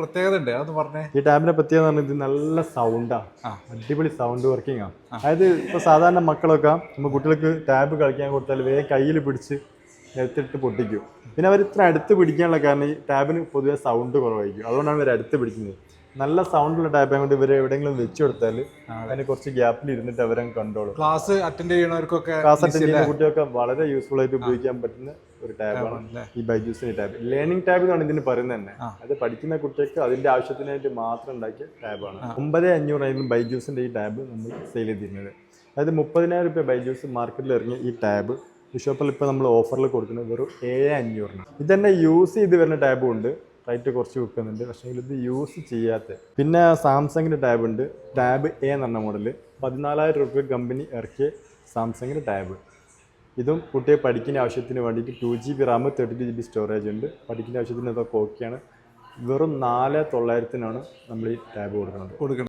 പ്രത്യേകത ഉണ്ട്. പറഞ്ഞേ. ഈ ടാബിനെ പറ്റിയെന്ന് പറഞ്ഞാൽ ഇത് നല്ല സൗണ്ടാ അടിപൊളി സൗണ്ട് വർക്കിംഗ് ആണ് അതായത് ഇപ്പൊ സാധാരണ മക്കളൊക്കെ നമ്മൾ കുട്ടികൾക്ക് ടാബ് കളിക്കാൻ കൊടുത്താൽ വേഗം കയ്യിൽ പിടിച്ച് എടുത്തിട്ട് പൊട്ടിക്കും. പിന്നെ അവർ ഇത്ര അടുത്ത് പിടിക്കാനുള്ള കാരണം ഈ ടാബിന് പൊതുവെ സൗണ്ട് കുറവായിരിക്കും. അതുകൊണ്ടാണ് ഇവർ അടുത്ത് പിടിക്കുന്നത്. നല്ല സൗണ്ടുള്ള ടൈപ്പ് കൊണ്ട് ഇവരെ എവിടെയെങ്കിലും വെച്ചു കൊടുത്താൽ അതിന് കുറച്ച് ഗ്യാപ്പിൽ ഇരുന്നിട്ട് അവരെ കണ്ടോളും ക്ലാസ് അറ്റൻഡ് ചെയ്യുന്നവർക്കൊക്കെ ക്ലാസ് അറ്റൻഡ് ചെയ്യുന്ന കുട്ടികൾക്ക് വളരെ യൂസ്ഫുൾ ആയിട്ട് ഉപയോഗിക്കാൻ പറ്റുന്ന ഒരു ടാബാണ്? ഈ ബൈജൂസിന്റെ ടാബ്. ലേണിംഗ് ടാബ് എന്നാണ് ഇതിന് പറയുന്നത് തന്നെ. അത് പഠിക്കുന്ന കുട്ടികൾക്ക് അതിന്റെ ആവശ്യത്തിനായിട്ട് മാത്രം ഉണ്ടാക്കിയ ടാബാണ് ഒമ്പത് അഞ്ഞൂറായിരുന്നു ബൈജൂസിന്റെ ഈ ടാബ് നമ്മൾ സെയിൽ ചെയ്തിരുന്നത്. അതായത് മുപ്പതിനായിരം രൂപ ബൈജൂസ് മാർക്കറ്റിൽ ഇറങ്ങിയ ഈ ടാബ് ഷോപ്പിൽ ഇപ്പോൾ നമ്മൾ ഓഫറിൽ കൊടുക്കുന്നത് വെറും ഏഴ് അഞ്ഞൂറിന്. ഇത് തന്നെ യൂസ് ചെയ്ത് വരുന്ന ടാബും ഉണ്ട്. റേറ്റ് കുറച്ച് വെക്കുന്നുണ്ട്. പക്ഷേ ഇത് യൂസ് ചെയ്യാത്ത. പിന്നെ സാംസങ്ങിന്റെ ടാബ് ഉണ്ട്. ടാബ് എ എന്ന് പറഞ്ഞ മോഡൽ പതിനാലായിരം രൂപ കമ്പനി ഇറക്കിയ സാംസങ്ങിന്റെ ടാബ്. ഇതും കുട്ടിയെ പഠിക്കുന്ന ആവശ്യത്തിന് വേണ്ടിയിട്ട് two G B RAM thirty G B storage ഉണ്ട്. പഠിക്കുന്ന ആവശ്യത്തിന് അതൊക്കെ ഓക്കെയാണ് വെറും നാല് തൊള്ളായിരത്തിനാണ് നമ്മൾ ഈ ടാബ് കൊടുക്കുന്നത്. കൊടുക്കണം.